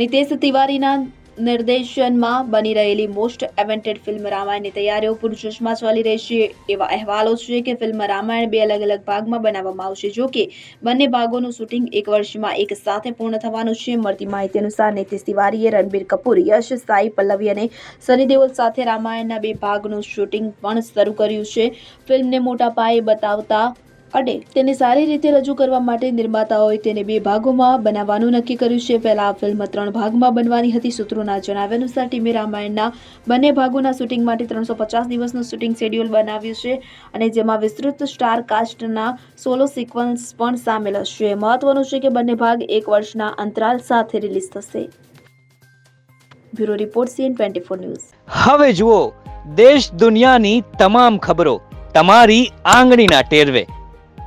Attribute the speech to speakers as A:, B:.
A: નિતેશ તિવારીના નિર્દેશનમાં બની રહેલી most એવેન્ટેડ film રામાયણની તૈયારીઓ પૂરજોશમાં ચાલી રહી છે. એવા અહેવાલો છે કે ફિલ્મ રામાયણ બે અલગ અલગ ભાગમાં બનાવવામાં આવશે. જો કે બંને ભાગોનું શૂટિંગ એક વર્ષમાં એક સાથે પૂર્ણ થવાનું છે. મળતી માહિતી અનુસાર નીતિશ તિવારીએ રણબીર કપૂર, યશ, સાઈ પલ્લવી અને સની દેઓલ સાથે રામાયણના બે ભાગનું શૂટિંગ પણ શરૂ કર્યું છે. ફિલ્મને મોટા પાયે બતાવતા અને તેને સારી રીતે રજૂ કરવા માટે નિર્માતાઓએ તેને બે ભાગોમાં બનાવવાનું નક્કી કર્યું છે. પહેલા આ ફિલ્મ ત્રણ ભાગમાં બનવાની હતી. સૂત્રોના જણાવ્યા અનુસાર ટીમે રામાયણના બંને ભાગોના શૂટિંગ માટે ત્રણસો પચાસ દિવસનું શૂટિંગ શેડ્યુલ બનાવ્યું છે અને જેમાં વિસ્તૃત સ્ટાર કાસ્ટના સોલો સિક્વન્સ પણ સામેલ હશે. મહત્વનું છે કે બંને ભાગ એક વર્ષના અંતરાલ સાથે રિલીઝ થશે. Bureau report CN twenty four news.
B: હવે જુઓ, દેશ દુનિયાની તમામ ખબરો તમારી આંગળીના ટેરવે.